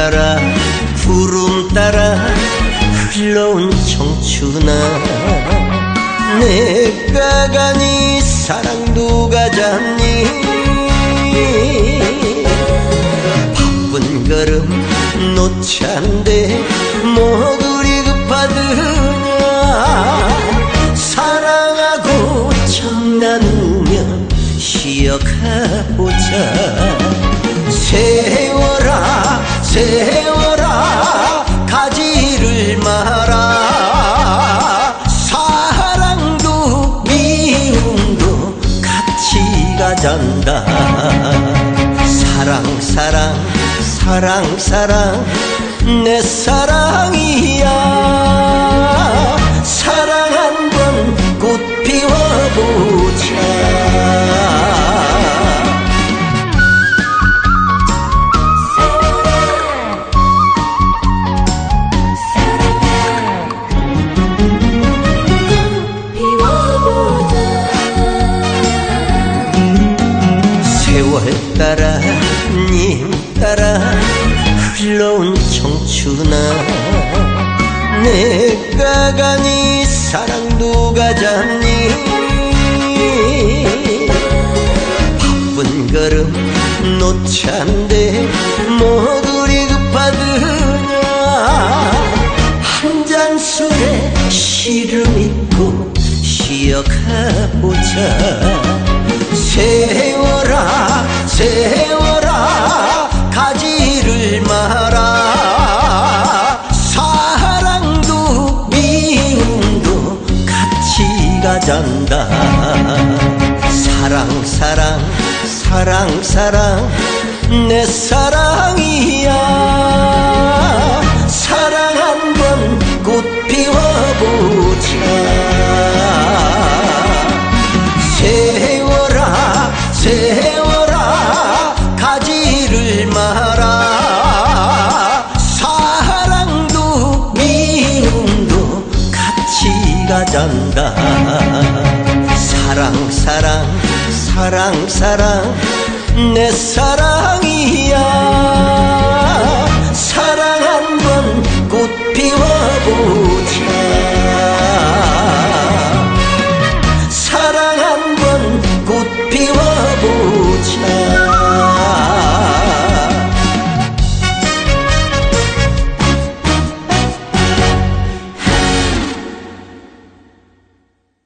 따라 구름 따라 흘러온 청춘아. 내가 가니 사랑도 가잖니. 바쁜 걸음 놓지 않대 모두리 급하드냐 같이 가잔다. 사랑 사랑 사랑 사랑 내 사랑이야. 사랑 한번 꽃 피워보자 세월 따라 님 따라 흘러온 청춘아. 내가 가니 사랑도 가잖니. 바쁜 걸음 않대 모두리 급하드냐. 한 잔 술에 시름 있고 쉬어가보자. 세워라 세워라 가지를 마라. 사랑도 미움도 같이 가잔다. 사랑 사랑 사랑 사랑 내 사랑이야 잔다. 사랑 사랑 사랑 사랑 내 사랑